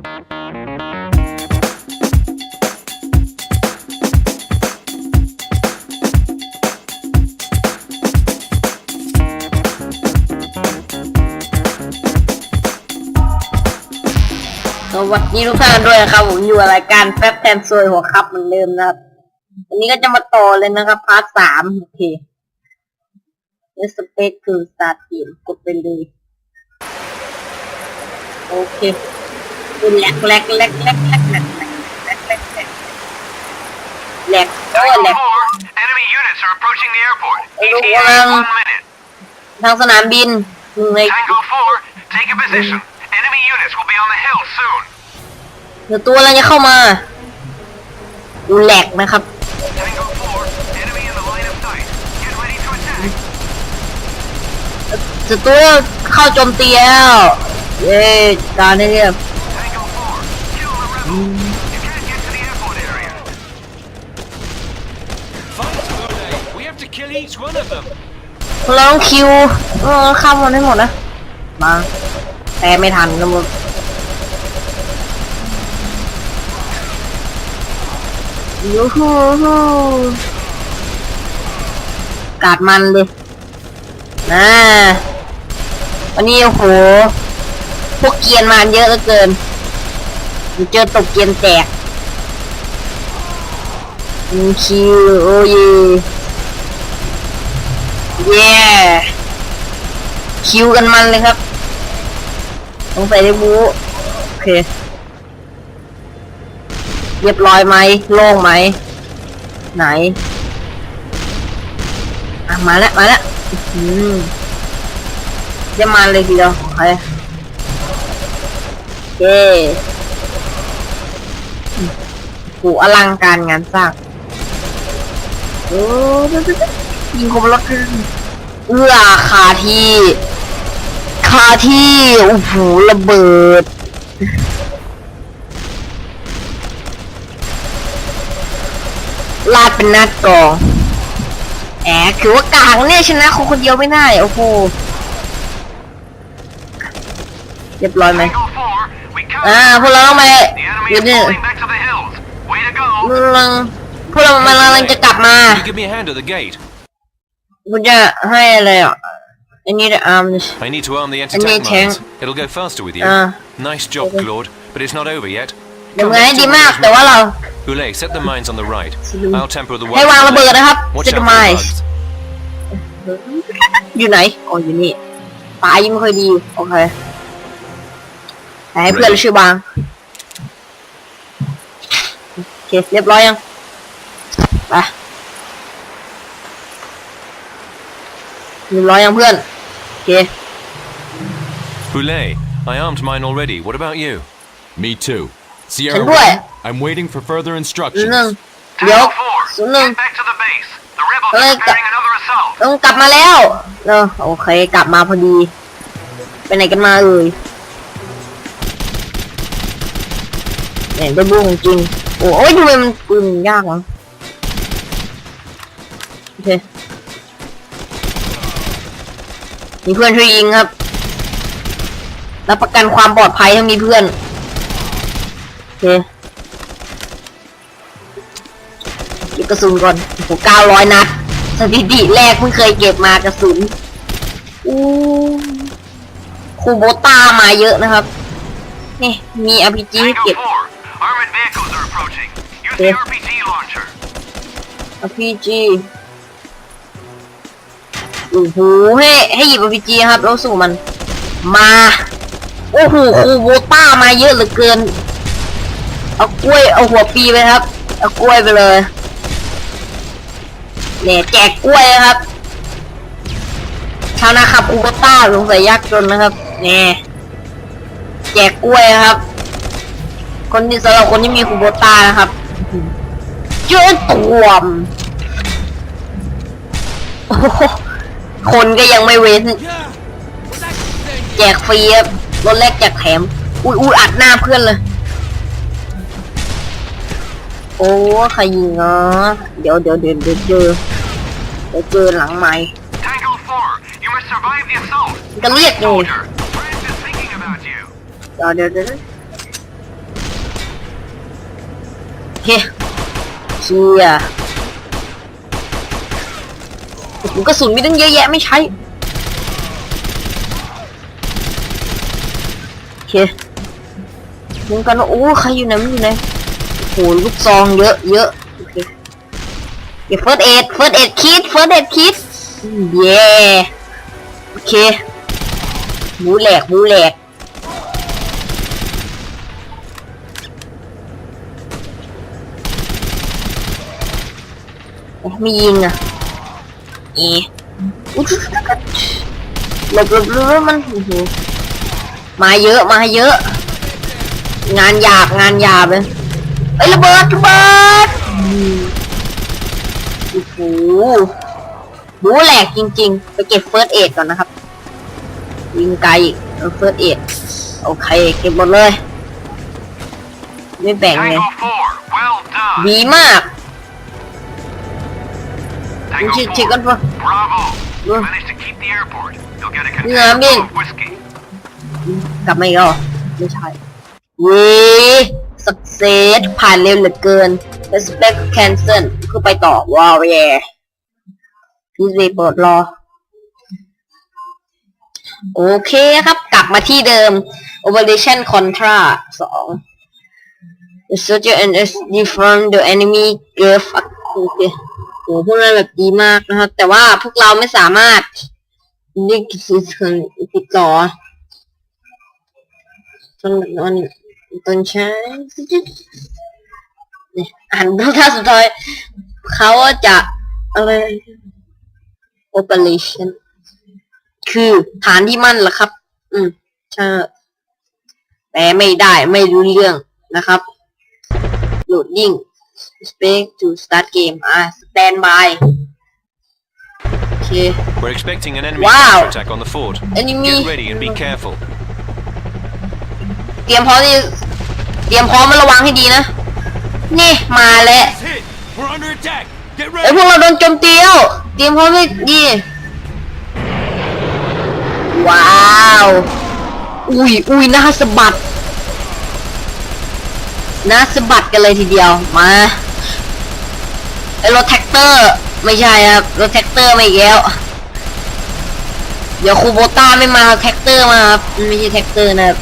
สวัสดีทุกท่านด้วยนะครับผมอยู่รายการแฟบแทนซวยหัวครับเหมือนเดิมนะครับวันนี้ก็จะมาต่อเลยนะครับพาร์ทสามโอเคเอสเปคคือสตาร์ทเกมกดไปเลยโอเค แหลกแหลกแหลกแหลกแหลกแหลกแหลกแหลกแหลกแหลกแหลกโอ้ยแหลก Four, enemy units are approaching the airport. Hello, ETA walang- in one minute. ทางสนามบินหนึ่งใน Tango 4, take a position. Enemy units will be on the hill soon. เดี๋ยวตัวอะไรจะเข้ามาดูแหลกนะครับ Tango 4, enemy in the line of sight. Get ready to attack. เดี๋ยวตัวเข้าโจมตีแล้วเย้การได้เรียบ Tango 4, kill the rebels. You can't get to the airport area. Fight, Ole! We have to kill each one of them! เราต้องคิวเออข้ามมันให้หมดนะมาแต่ไม่ทันนะมึงยูฮูฮูกาดมันเลยนะวันนี้โอ้โหพวกเกียนมาเยอะเหลือเกิน เจอตกเกรียนแตกคิวโอ้ยเย้คิวกันมันเลยครับสงสัยได้บูโอเค เรียบร้อยไหมโล่งไหม ไหนอะมาแล้ว มาแล้วอืมเยี่ยมมันเลยทีเดียวโอเคโอเค หอลังการงานสร้างโอ้ยิงคมรถขึ้นเอื้อคาที่คาที่โอ้โหระเบิดลาดเป็นนัดกองแอบคือว่ากลางเนี่ยชนะคนคนเดียวไม่ได้โอ้โหเรียบร้อยไหมอ่าพวกเราต้องไปเดี๋ยวนี้ Way to go. มึงพวกเรามันกำลังจะกลับมา Can you give me a hand at the gate? คุณจะให้อะไรอ่ะอันนี้อาร์ม I need to arm the need anti-tank tank. mines. It'll go faster with you. Ah. nice job, Okay. Claude, but it's not over yet. เดี๋ยว Come, ไง let's ดี do มาก this แต่ว่าเรา Ule, set the mines on the right. Sige. I'll temper the ให้ weapons วาง on ระ the เบิด left. นะครับ Watch เซต out ไม for the ส์ bugs. อยู่ไหนอ๋ออยู่นี่ตายังไม่ค่อยดี โอเคแต่ให้เพื่อนเราชื่อบาง โอ เคเรียบร้อยยังไปเรียบร้อยยังเพื่อนโอเค Ule, I armed mine already. What about you? Me too. Sierra, Can do it. one, I'm waiting for further ศูนย์หนึ่ง instructions. เดี๋ยว Tango ศูนย์หนึ่ง 4, get back to the base. The rebels Hey, are preparing another assault. ต้องกลับมาแล้วเออโอเค กลับมาพอดี ไปไหนกันมาเอ่ยเนี่ยได้บุ้งจริง โอ้ยทำไมมันปืนมันยากวะโอเคมีเพื่อนช่วยยิงครับ รับประกันความปลอดภัยถ้ามีเพื่อน โอเคเก็บกระสุนก่อนโอ้โหเก้าร้อยนัด สถิติแรกเพิ่งเคยเก็บมากระสุน อู้คูโบต้ามาเยอะนะครับ นี่ มี RPG ให้ Tango เก็บ Use Okay. the RPG launcher. RPG โอ้โหให้ให้หยิบ RPG ครับแล้วสู่มัน มา โอ้โหคูโบต้ามาเยอะเหลือเกิน เอากล้วยเอาหัวปีไปครับ เอากล้วยไปเลยเนี่ยแจกกล้วยนะครับ ชาวนาขับคูโบต้าสงสัยยากจนนะครับเนี่ยแจกกล้วยนะครับ คนที่สำหรับคนที่มีคูโบต้านะครับ เยอะตัวมโอ้โหคนก็ยังไม่เว้น แจกฟรีครับรถแรกแจกแถมอุ้ยอุ้ยอัดหน้าเพื่อนเลย โอ้ใครยิงอะเดี๋ยวเดี๋ยวเดี๋ยวเดี๋ยวเจอเดี๋ยวเจอหลังไม้ Tango 4, you must survive the assault. จะเรียกอยู่เดี๋ยวเดี๋ยวเดี๋ยว เคเคลียร์โอ้โหกระสุนมีตั้งเยอะแยะไม่ใช้โอเคมึงกันว่าโอ้ใครอยู่ไหนไมันอยู่ไหนโอ้โหลูกซองเยอะเยอะโอเคเดี๋ยวเฟิร์สเอ็ดเฟิร์สเอ็ดคิดเฟิร์สเอ็ดคิดเย้โอเคหมูแหลกหมูแหลก โอ้ไม่ยิงอะเอ๊ะอุ๊ยหลบหลบหลบหลบมันโอ้โหมาเยอะมาเยอะ งานหยาบงานหยาบเลยเอ้ยระเบิดระเบิดอืมโอ้โหบูแหลกจริง ๆ ไปเก็บเฟิร์สเอ็ดก่อนนะครับ ยิงไกลอีกเฟิร์สเอ็ดโอเค เก็บหมดเลย ไม่แบ่งเลย Tango 4, well done. ดีมาก to keep the airport. You'll get a Yeah, I container mean- full of whiskey. กลับมาอีกแล้วเหรอไม่ใช่เว้สักเซสผ่านเร็วเหลือเกิน respect cancel คือไปต่อว้าวแย่พี่เรเปิดรอ โอเคครับ กลับมาที่เดิม operation contra สอง the soldier and SD from the enemy gave up โอเคโหพวกนั้นแบบดีมากนะครับ แต่ว่าพวกเราไม่สามารถนี่คือติดต่อต้นต้นต้นใช้นี่อ่านดูท่าสุดท้ายเขาจะอะไร operation คือฐานที่มั่นล่ะครับ อืมใช่แต่ไม่ได้ไม่รู้เรื่องนะครับ loading space to start game อ่า stand by โอเค We're expecting an enemy Wow. counterattack on the fort. enemy Get ready and be careful. เตรียมพร้อมที่เตรียมพร้อมมาระวังให้ดีนะ นี่มาแล้ว Hit! We're under attack! Get ไอ้ยพวกเราโดนโจมตีแล้วเตรียมพร้อมให้ดีว้าว อุ้ยอุ้ยหน้าสะบัดห น้าสะบัดกันเลยทีเดียวมาไอรถแท็กเตอร์ ไม่ใช่ครับรถแท็กเตอร์ไม่แล้วเดี๋ยวคูโบต้าไม่มาแท็กเตอร์มาครับไม่ใช่แท็กเตอร์นะครับ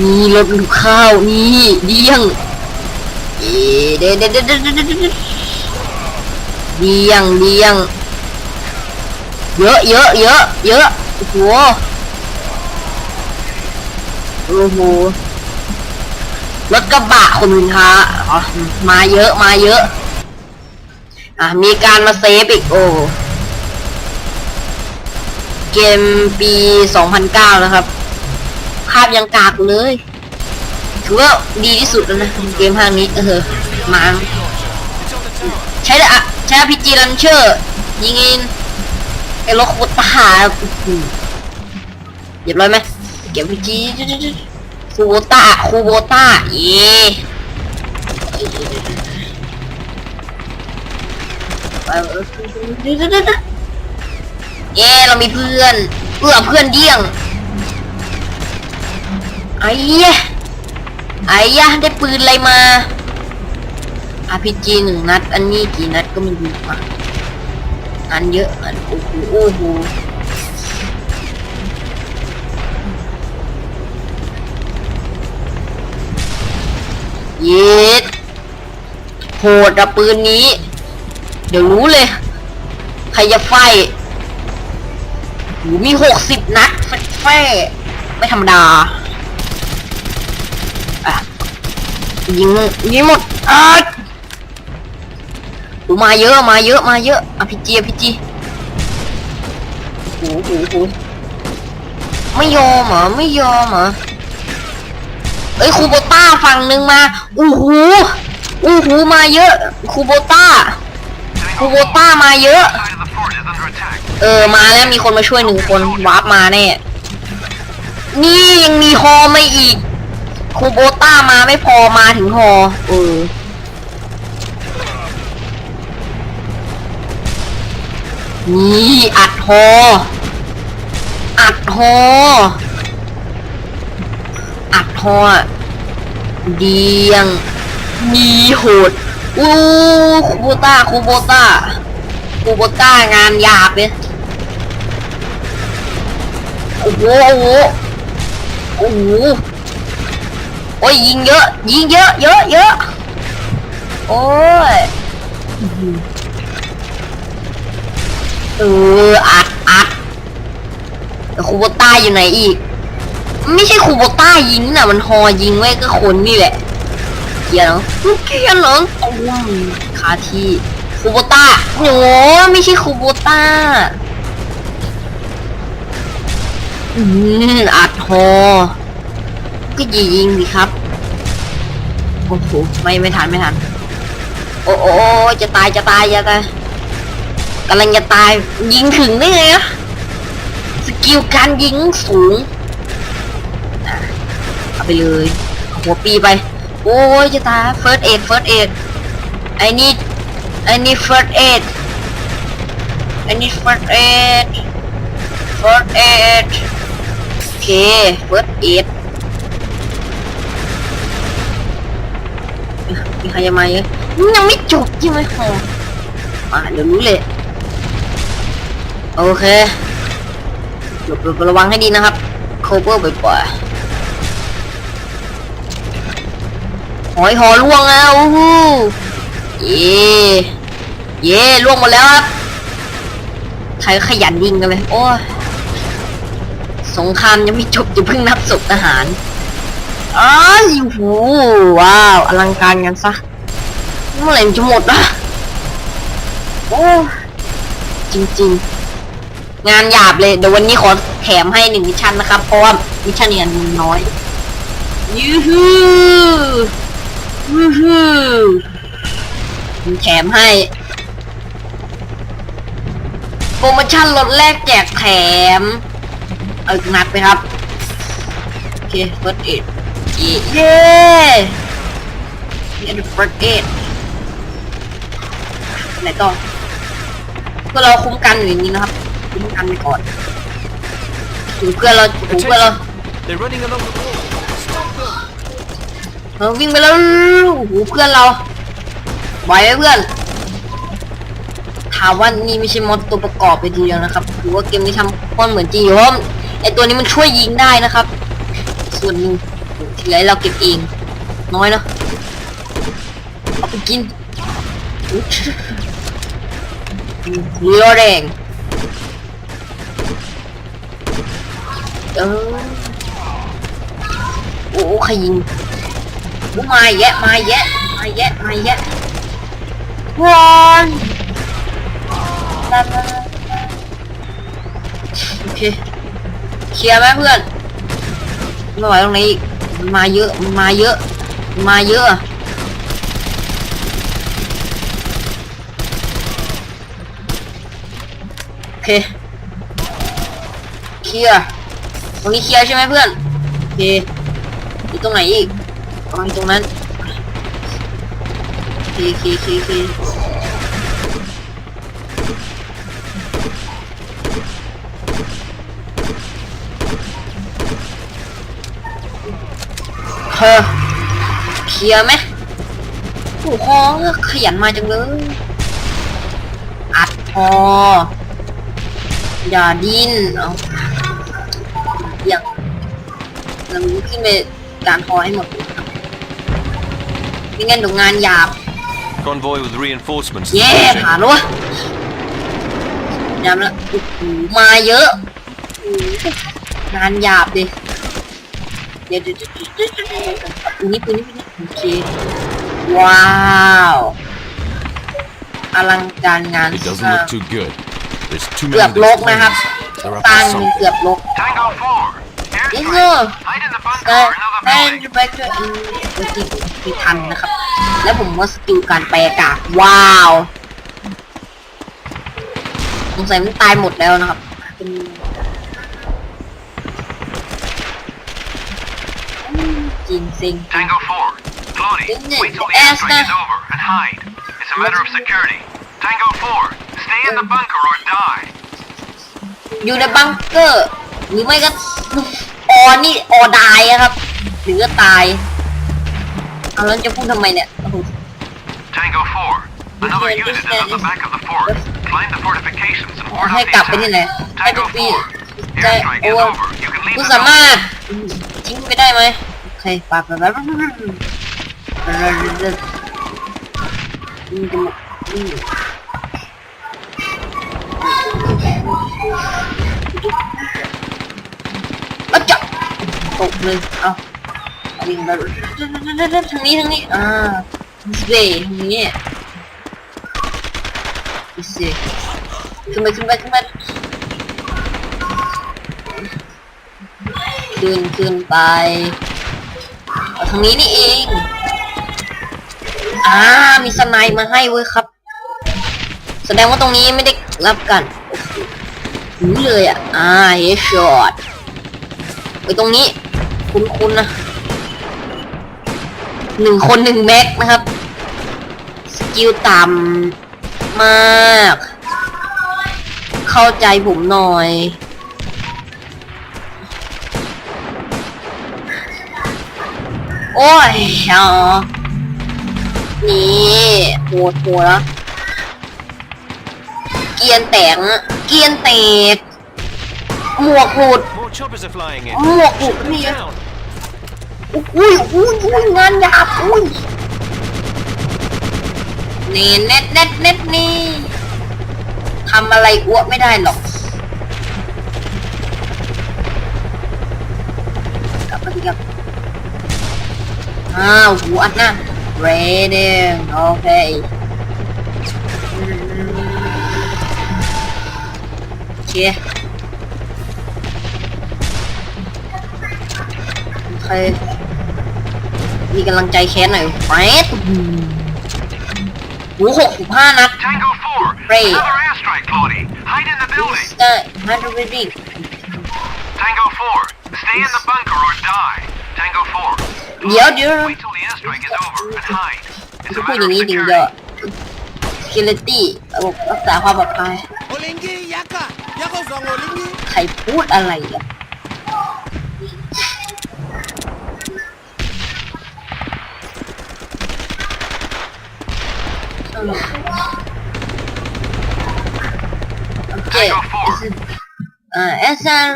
นี่รถลูกข้าวนี่เดี้ยงเด็ดเด็ดเด็ดเด็ดเดเดเดี้ยงเดี้ยงเยอะเยอะเยอะเยอะโอ้โหโอ้โห รถกระบะคนมินค้าอ๋อมาเยอะมาเยอะ อะ มีการมาเซฟอีกโอ้เกมปี 2009 นะครับ ภาพยังกากเลยถือว่าดีที่สุดแล้วนะ เกมภาคนี้เออมาใช้ได้อะใช้พีจีลันเชอร์ ยิงเอินไอ้รถโคตรตาเรียบร้อยไหมเก็บพีจี คูโบต้าคูโบต้าเย่เย่เรามีเพื่อนเอื้อเพื่อนเยี่ยงไอ้ยะไอ้ยะได้ปืนอะไรมาอาพีจีหนึ่งนัด อันนี้กี่นัดก็ไม่รู้อะอันเยอะอันโอ้โหโอ้โห ดอะปืนนี้ เดี๋ยวรู้เลย ใครจะไฟโหมีหกสิบนัดแฟ่ไม่ธรรมดาอะยิงยิงหมดอะโอ้มาเยอะมาเยอะมาเยอะอะพี่จีพี่จีโอ้โหโหไม่ยอมเหรอไม่ยอมเหรอเอ้ยคูโบต้าฝั่งหนึ่งมาโอ้โห อ้โหมาเยอะคูโบต้าคูโบต้ามาเยอะ เออมาแล้วมีคนมาช่วยหนึ่งคนวาร์ปมาแน่นี่ยังมีฮอไม่อีกคูโบต้ามาไม่พอมาถึงฮอเออนี่อัดฮออัดฮออัดฮอเดียง มีโหดอู้คูโบต้าคูโบต้าคูโบต้างานหยาบเลยโอ้โหโอ้โหโอ้โหโอ้ยยิงเยอะ ยิงเยอะเยอะเยอะโอ้ยเอออัดอัดคูโบต้าอยู่ไหนอีก ไม่ใช่คูโบต้ายิงน่ะมันฮอยิงไว้ก็คนนี่แหละ เกียร์เหรอเกียร์เหรอตุ้มคาที่คูโบต้าโอ้ไม่ใช่คูโบต้าอืมอัดฮอก็ยิงยิงดิครับโอ้โหไม่ไม่ทันไม่ทันโอ้โอ้จะตายจะตายจะตายกำลังจะตายยิงถึงได้ไงอะสกิลการยิงสูงเอาไปเลยหัวปีไป โอ้ยจะตายเฟิร์สเอ็ดเฟิร์สเอ็ดไอ้นี่ไอ้นี่เฟิร์สเอ็ดไอ้นี่เฟิร์สเอ็ดเฟิร์สเอ็ดโอเคเฟิร์สเอ็ดมีใครจะมาเยอะยังไม่จบยังไม่หอะเดี๋ยวรู้เลยโอเคหลบระวังให้ดีนะครับ โคเวอร์บ่อยๆ หอยหอล่วงแล้วอู้หูเย่เย่ล่วงหมดแล้วครับใครขยันยิงกันเลย โอ้สงครามยังไม่จบจะเพิ่งนับศพทหารอ้าวโหว้าวอลังการกันซะเมื่อไหร่จะหมดอะโอ้จริงๆ งานหยาบเลยเดี๋ยววันนี้ขอแถมให้หนึ่งมิชชั่นนะครับ เพราะว่ามิชชั่นเนี่ยนน้อยยูฮู ยูฮูผมแถมให้ โปรโมชั่นลดแรกแจกแถม เอาอีกนัดไปครับ โอเค first aid เย้เย้เย้ first aid ไหนต่อเพื่อเราคุ้มกันอยู่อย่างนี้นะครับ คุ้มกันไปก่อนถึงเพื่อนเราถึงเพื่อนเรา They're running along the wall. เออวิ่งไปแล้วโอ้โหเพื่อนเราไหวไหมเพื่อน ถามว่านี่ไม่ใช่มอดตัวประกอบไปทีเดียวนะครับถือว่าเกมนี้ทำมันเหมือนจริงอยู่เพราะไอตัวนี้มันช่วยยิงได้นะครับ ส่วนหนึ่งที่เหลือเราเก็บเอง น้อยเนะเอาไปกินอุ๊ยเรือแดงเออโอ้โหใครยิง กูมาแยะมาแยะมาแยะมาแยะวอนโอเคเคลียร์ไหมเพื่อนไม่ไหวตรงนี้อีกมันมาเยอะมันมาเยอะมันมาเยอะอะโอเคเคลียร์ตรงนี้เคลียร์ใช่ไหมเพื่อนโอเคอยู่ตรงไหนอีก วางตรงนั้นเคเคเคเคเฮ้อเคลียร์ไหมโอ้โหขยันมาจังเลย อัดพอ อย่าดิ้นเอาอย่างเราขึ้นไปการพอให้หมด ไม่งั้นเดี๋ยวงานหยาบ Convoy with reinforcements. is เย้ approaching. ผ่านแล้ววะยามละโอ้โหมาเยอะโอ้โหงานหยาบดิเดี๋ยวเดี๋ยวเดี๋ยวเดี๋ยวเดี๋ยวเดี๋ยวปืนนี้ปืนนี้ปืนนี้โอเคว้าวอลังการงาน It ส doesn't ร้าง look too good. There's too เกือบ many ล of ก those นะครับ planes. They're สร้าง up มี to เกือบลก Tango 4. ยิง Airstrike. เนอะ Hide in the bunker แต่ or another แม่ง building. จะไปเจออืมจ ริงๆมีทันนะครับ แล้วผมว่าสกิลการแปลอากาศว้าวสงสัยมันตายหมดแล้วนะครับเป็นอืมจริงสิง Tango 4. Cloney, Isn't it wait till the the airstrike is Asta? over and hide. It's a matter of security. Tango 4. Stay in the bunker or die. อยู่ในบังเกอร์ หรือไม่ก็ออนี่ออดายอะครับ หรือก็ตาย เอาแล้วจะพูดทำไมเนี่ยโอ้โห Tango 4. Another Yeah, unit this is at the is- back of the fort. Climb the fortifications and ward ให้ off กลับ the ไปนี่แหละ attack. ให้ทุ Tango กปี 4. ได้ Airstrike โอ้ is over. You can leave คุณ the สา zone. มารถทิ้งไปได้ไหมโอเคปาไปไปไปแล้วจับตกเลย เอา วิ่งไปทางนี้ทางนี้อ่าเซ่ทางนี้เซ่ขึ้นไปขึ้นไปขึ้นไปขึ้นขึ้นไปเอาทางนี้นี่เองอ่ามีสไนด์มาให้เว้ยครับ แสดงว่าตรงนี้ไม่ได้รับกันโอ้โหหูเลยอะอ่าเฮดช็อตไปตรงนี้ คุ้นๆนะ หนึ่งคนหนึ่งแม็กนะครับ สกิลต่ำมาก เข้าใจผมหน่อยโอ้ยอ๋อนี่โหดโหดแล้วเกียนแตกอะเกียนแตกหมวกหลุด More choppers are flying in. หมวกหลุด Shoot นี่ them down. อุ้ยอุ้ยอุ้ยงานหยาบอุ้ยนี่เน็ตเน็ตเน็ตนี่ทำอะไรอ้วกไม่ได้หรอกกลับมาดีครับอ้าวหูอัดหน้า reading โอเคโอเคโอเค มีกำลังใจแค้นหน่อยแฟดหูหกสิบห้านัด Tango 4. Ray. Another airstrike, Claudie. Hide in the building. ได้ฮันดูรีดิ้ง Tango 4. Stay in the bunker or die. Tango 4. เดี๋ยวเดี๋ยว Wait till the airstrike is over and hide. It's จะ a พูดอ matter ย่าง of นี้จริงเดียว security. security ระบบรักษาความปลอดภัย Olingi yaka. Yako zong olingi. ใครพูดอะไรอะ โอเค Tango 4. อ่าเอสซัน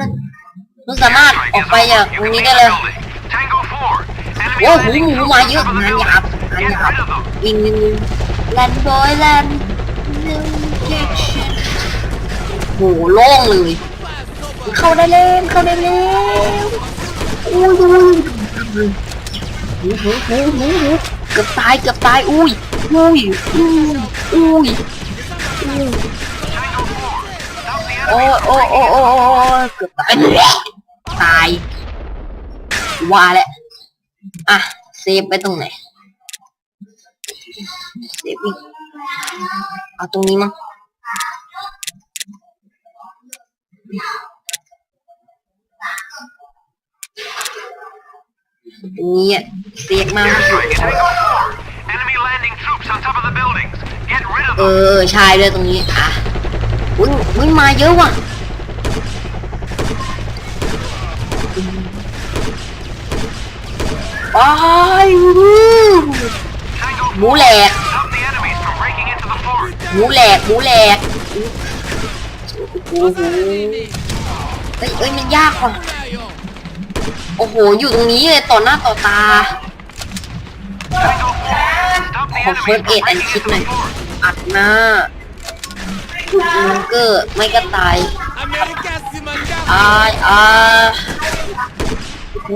คุณสามารถ Airstrike ออก is ไปจาก over. ตร You ง can นี้ leave ได้ the เลย building. Tango 4. Enemy โอ้โห landing หมู troops มา on เยอะ top of the งานห building. ยาบงาน Get หยาบ rid of them. วิ่งวิ่งวิ่งแลนบอยแลนโหโล่งเลย เข้าได้เล่นเข้าได้เล่นอุ้ยอุ้ยหูหูหูหูหูเกือบตายเกือบตายอุ้ย อุ้ยอุ้ยอุ้ยโอ้โอ้โอ้โอ้โอ้ fort. เกือบตายตายว่าแล้วอะเซฟไปตรงไหนเซฟอีกเอาตรงนี้มั้งตรงนี้อะเซฟมาก เอ them. อใชายเลยตรงนี้อะอุ้ยอุ้ยมาเยอะว่ะไป Tango หมูแหลก Stop the enemies from breaking into the fort. หมูแหลกหมูแหลกโอ้โหเฮ้ยเอ้ยมันยากว่ะ Ayo. โอ้โห อยู่ตรงนี้เลยต่อหน้าต่อตา ขอเฟิร์สเอ็ดแอนคิดหน่อยอัดหน้าลุงเกอร์ไม่ก็ตายอายอาโอ้โห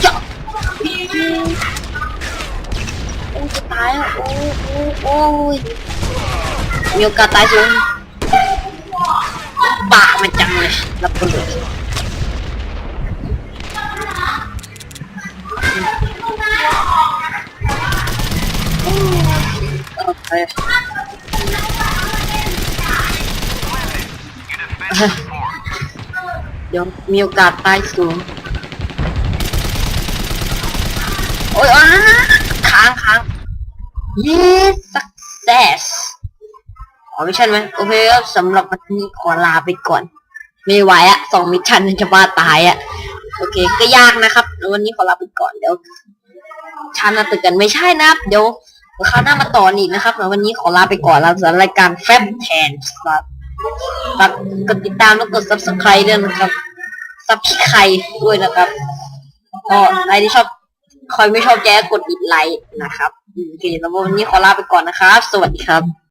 เจาะโอ้จะตายแล้วโอ้โอ้โอ้ยมีโอกาสตายสูงบ้ามันจังเลยรับไปเลย โอเคเดี๋ยวมีโอกาสตายสูง โอ้ยอ้าค้างค้าง yes success อ๋อมิชชั่นไหมโอเคครับสำหรับวันนี้ขอลาไปก่อน ไม่ไหวอะสองมิชชั่นจะบ้าตายอะโอเค ก็ยากนะครับ วันนี้ขอลาไปก่อนเดี๋ยวชันนะตึกกันไม่ใช่นะครับเดี๋ยว คราวหน้ามาต่ออีกนะครับแล้ววันนี้ขอลาไปก่อนแล้วสำหรับรายการแฟบแทนครับฝากกดติดตามแล้วกด subscribe ด้วยนะครับซับพี่ใครด้วยนะครับก็ใครที่ชอบคอยไม่ชอบแจ๊กดอีกไลค์นะครับโอเคแล้ววันนี้ขอลาไปก่อนนะครับ สวัสดีครับ